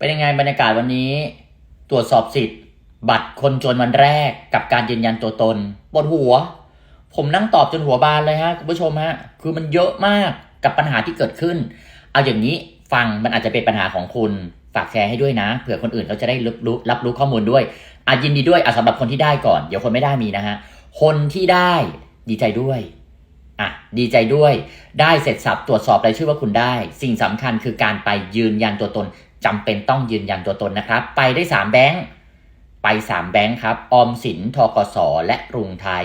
เป็นยังไงบรรยากาศวันนี้ ตรวจสอบสิทธิ์ บัตรคนจนวันแรกกับการยืนยันตัวตนปวดหัว ผมนั่งตอบจนหัวบานเลยฮะคุณผู้ชมฮะคือมันเยอะมากกับปัญหาที่เกิดขึ้น เอาอย่างนี้ฟังมันอาจจะเป็นปัญหาของคุณฝากแชร์ให้ด้วยนะเผื่อคนอื่นเขาจะได้รับรู้รับรู้ข้อมูลด้วยอายินดีด้วยอะสำหรับคนที่ได้ก่อนเดี๋ยวคนไม่ได้มีนะฮะคนที่ได้ดีใจด้วยอะดีใจด้วย ได้เสร็จสับตรวจสอบรายชื่อว่าคุณได้ สิ่งสำคัญคือการไปยืนยันตัวตน จำเป็นต้องยืนยันตัวตนนะครับ ไปได้สามแบงค์ไปสามแบงค์ครับ ออมสินทกสและกรุงไทย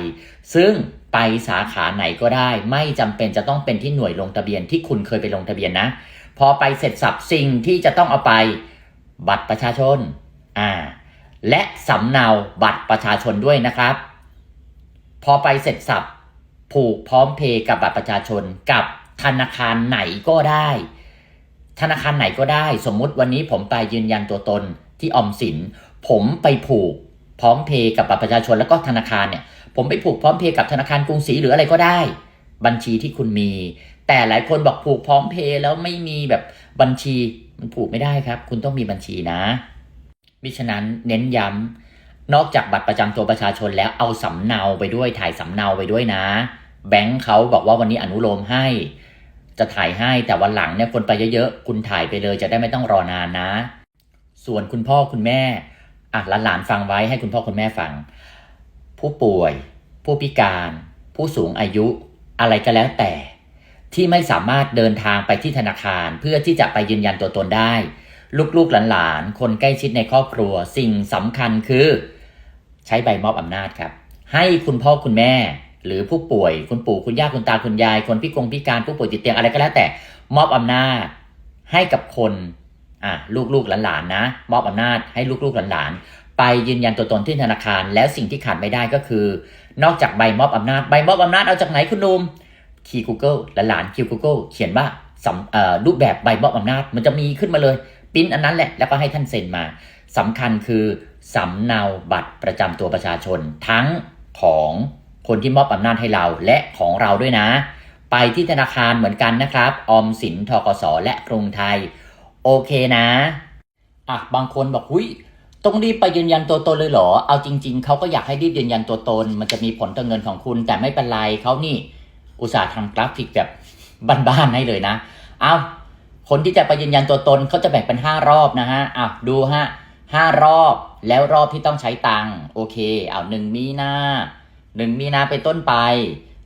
ซึ่งไปสาขาไหนก็ได้ ไม่จำเป็นจะต้องเป็นที่หน่วยลงทะเบียนที่คุณเคยไปลงทะเบียนนะ พอไปเสร็จสับสิ่งที่จะต้องเอาไปบัตรประชาชนอ่าและสำเนาบัตรประชาชนด้วยนะครับ พอไปเสร็จสับผูกพร้อมเพย์กับบัตรประชาชนกับธนาคารไหนก็ได้ ธนาคารไหนก็ได้สมมุติวันนี้ผมไปยืนยันตัวตนที่ออมสิน ผมไปผูกพร้อมเพย์กับบัตรประชาชนแล้วก็ธนาคารเนี่ย ผมไปผูกพร้อมเพย์กับธนาคารกรุงศรีหรืออะไรก็ได้ บัญชีที่คุณมี แต่หลายคนบอกผูกพร้อมเพย์แล้วไม่มีแบบบัญชีมันผูกไม่ได้ครับ คุณต้องมีบัญชีนะมิฉะนั้นเน้นย้ำนอกจากบัตรประจำตัวประชาชนแล้วเอาสำเนาไปด้วยถ่ายสำเนาไปด้วยนะ แบงค์เขาบอกว่าวันนี้อนุโลมให้ จะถ่ายให้แต่วันหลังเนี่ยคนไปเยอะๆ คุณถ่ายไปเลยจะได้ไม่ต้องรอนานนะ ส่วนคุณพ่อคุณแม่อะหลานๆฟังไว้ให้คุณพ่อคุณแม่ฟัง ผู้ป่วย ผู้พิการ ผู้สูงอายุ อะไรก็แล้วแต่ ที่ไม่สามารถเดินทางไปที่ธนาคารเพื่อที่จะไปยืนยันตัวตนได้ ลูกๆหลานๆคนใกล้ชิดในครอบครัว สิ่งสำคัญคือ ใช้ใบมอบอำนาจครับ ให้คุณพ่อคุณแม่ หรือผู้ป่วยคุณปู่คุณย่าคุณตาคุณยาย คนพิกงพิการผู้ป่วยติดเตียงอะไรก็แล้วแต่ มอบอำนาจให้กับคนอะลูกๆหลานๆนะ มอบอำนาจให้ลูกๆหลานๆไปยืนยันตัวตนที่ธนาคาร แล้วสิ่งที่ขาดไม่ได้ก็คือ นอกจากใบมอบอำนาจใบมอบอำนาจเอาจากไหนคุณนุ่มคีย์ Google หลานๆคีย์ Google เขียนว่าสำเอ่อรูปแบบใบมอบอำนาจมันจะมีขึ้นมาเลยปิ้นอันนั้นแหละแล้วก็ให้ท่านเซ็นมาสำคัญคือสำเนาบัตรประจำตัวประชาชนทั้งของ คนที่มอบอำนาจให้เราและของเราด้วยนะ ไปที่ธนาคารเหมือนกันนะครับ ออมสินทกสและกรุงไทย โอเคนะอะบางคนบอกหุ้ยต้องรีบไปยืนยันตัวตนเลยเหรอ เอาจริง ๆ เขาก็อยากให้รีบยืนยันตัวตน มันจะมีผลต่อเงินของคุณ แต่ไม่เป็นไรเขานี่อุตส่าห์ทำกราฟิกแบบบ้านๆให้เลยนะ เอาคนที่จะไปยืนยันตัวตนเขาจะแบ่งเป็นห้ารอบนะฮะอะดูฮะห้ารอบแล้วรอบที่ต้องใช้ตังค์โอเค เอาหนึ่งมีหน้า หนึ่งมีนาเป็นต้นไป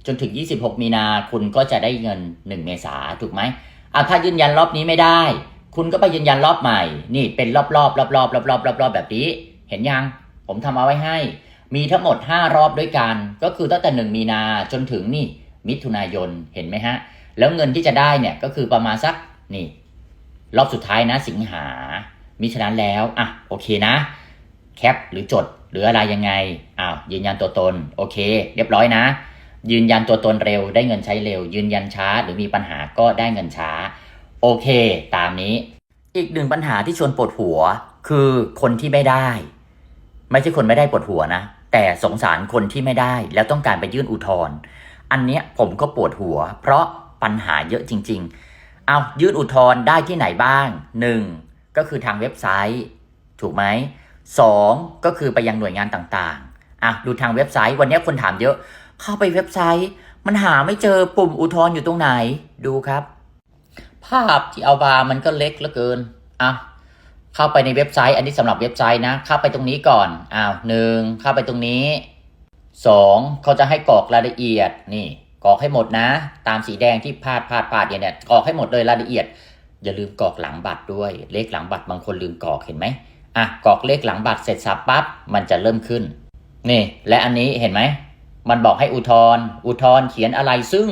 จนถึง 26 มีนาคุณก็จะได้เงิน 1 เมษาถูกไหมอะถ้ายืนยันรอบนี้ไม่ได้ คุณก็ไปยืนยันรอบใหม่ นี่เป็นรอบๆรอบๆรอบรอบรอบรอบแบบนี้ เห็นยัง ผมทำเอาไว้ให้ มีทั้งหมด 5 รอบด้วยกัน ก็คือตั้งแต่ 1 มีนาจนถึงนี่ มิถุนายนเห็นไหมฮะ แล้วเงินที่จะได้เนี่ยก็คือประมาณสักนี่ รอบสุดท้ายนะสิงหา มิฉะนั้นแล้วอะโอเคนะ แคปหรือจดหรืออะไรยังไงอ้า ยืนยันตัวตน โอเค เรียบร้อยนะ ยืนยันตัวตนเร็ว ได้เงินใช้เร็ว ยืนยันช้า หรือมีปัญหาก็ได้เงินช้า โอเค ตามนี้ อีกหนึ่งปัญหาที่ชวนปวดหัว คือคนที่ไม่ได้ ไม่ใช่คนไม่ได้ปวดหัวนะ แต่สงสารคนที่ไม่ได้แล้วต้องการไปยื่นอุทธรณ์อันเนี้ยผมก็ปวดหัว เพราะปัญหาเยอะจริง ๆ เอายื่นอุทธรณ์ได้ที่ไหนบ้าง 1. ก็คือทางเว็บไซต์ ถูกไหมสองก็คือไปยังหน่วยงานต่าง อะดูทางเว็บไซต์วันนี้คนถามเยอะ เข้าไปเว็บไซต์ มันหาไม่เจอปุ่มอุทธรณ์อยู่ตรงไหนดูครับ ภาพที่เอามามันก็เล็กเหลือเกินอะเข้าไปในเว็บไซต์ อันนี้สำหรับเว็บไซต์นะ เข้าไปตรงนี้ก่อนอ้าวหนึ่งเข้าไปตรงนี้สองเขาจะให้กรอกรายละเอียดนี่กรอกให้หมดนะ ตามสีแดงที่พาดพาดพาดเนี่ยเนี่ยกรอกให้หมดเลยรายละเอียด อย่าลืมกรอกหลังบัตรด้วย เลขหลังบัตรบางคนลืมกรอกเห็นไหมอะกรอกเลขหลังบัตรเสร็จสับปั๊บมันจะเริ่มขึ้น นี่ และอันนี้เห็นไหม มันบอกให้อุทธรณ์อุทธรณ์เขียนอะไรซึ่ง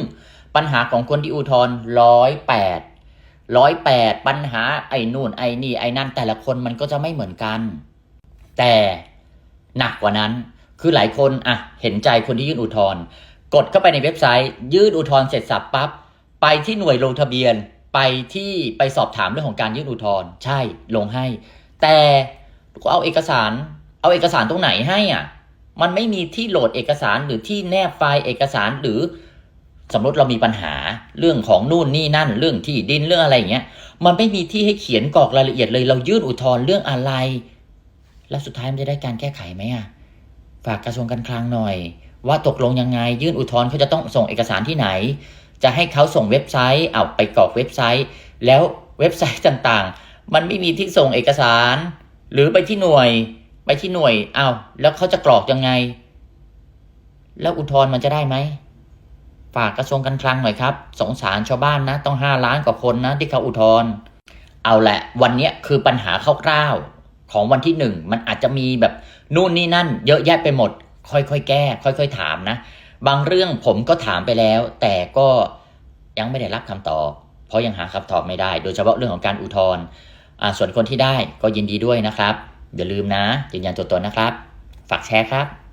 ปัญหาของคนที่อุทธรณ์ร้อยแปดร้อยแปดปัญหาไอ้นู่นไอ้นี่ไอ้นั่นแต่ละคนมันก็จะไม่เหมือนกัน แต่หนักกว่านั้น คือหลายคนอะเห็นใจคนที่ยื่นอุทธรณ์กดเข้าไปในเว็บไซต์ ยื่นอุทธรณ์เสร็จสับปั๊บไปที่หน่วยลงทะเบียนไปที่ไปสอบถามเรื่องของการยื่นอุทธรณ์ใช่ลงให้ แต่ก็เอาเอกสาร เอาเอกสารตรงไหนให้อะ มันไม่มีที่โหลดเอกสารหรือที่แนบไฟล์เอกสารหรือสมมติเรามีปัญหาเรื่องของนู่นนี่นั่น เรื่องที่ดินเรื่องอะไรอย่างเงี้ย มันไม่มีที่ให้เขียนกรอกรายละเอียดเลย เรายื่นอุทธรณ์เรื่องอะไร แล้วสุดท้ายมันจะได้การแก้ไขไหมอะฝากกระทรวงการคลังหน่อย ว่าตกลงยังไง ยื่นอุทธรณ์เขาจะต้องส่งเอกสารที่ไหน จะให้เขาส่งเว็บไซต์เอาไปกรอกเว็บไซต์ แล้วเว็บไซต์ต่างๆ มันไม่มีที่ส่งเอกสาร หรือไปที่หน่วย ไปที่หน่วยเอาวแล้วเขาจะกรอกยังไง แล้วอุทธรณ์มันจะได้ไหม ฝากกระทรวงการคลังหน่อยครับ สงสารชาวบ้านนะ ต้องห้าล้านกว่าคนนะ ที่เขาอุทธรณ์เอาแหละ วันนี้คือปัญหาคร่าวๆของวันที่หนึ่งมันอาจจะมีแบบนู่นนี่นั่น เยอะแยะไปหมด ค่อยๆแก้ ค่อย ๆ ถามนะ บางเรื่องผมก็ถามไปแล้ว แต่ก็ยังไม่ได้รับคำตอบ เพราะยังหาคำตอบไม่ได้ โดยเฉพาะเรื่องของการอุทธรณ์อ่าส่วนคนที่ได้ก็ยินดีด้วยนะครับ อย่าลืมนะยืนยันตัวตนนะครับ ฝากแชร์ครับ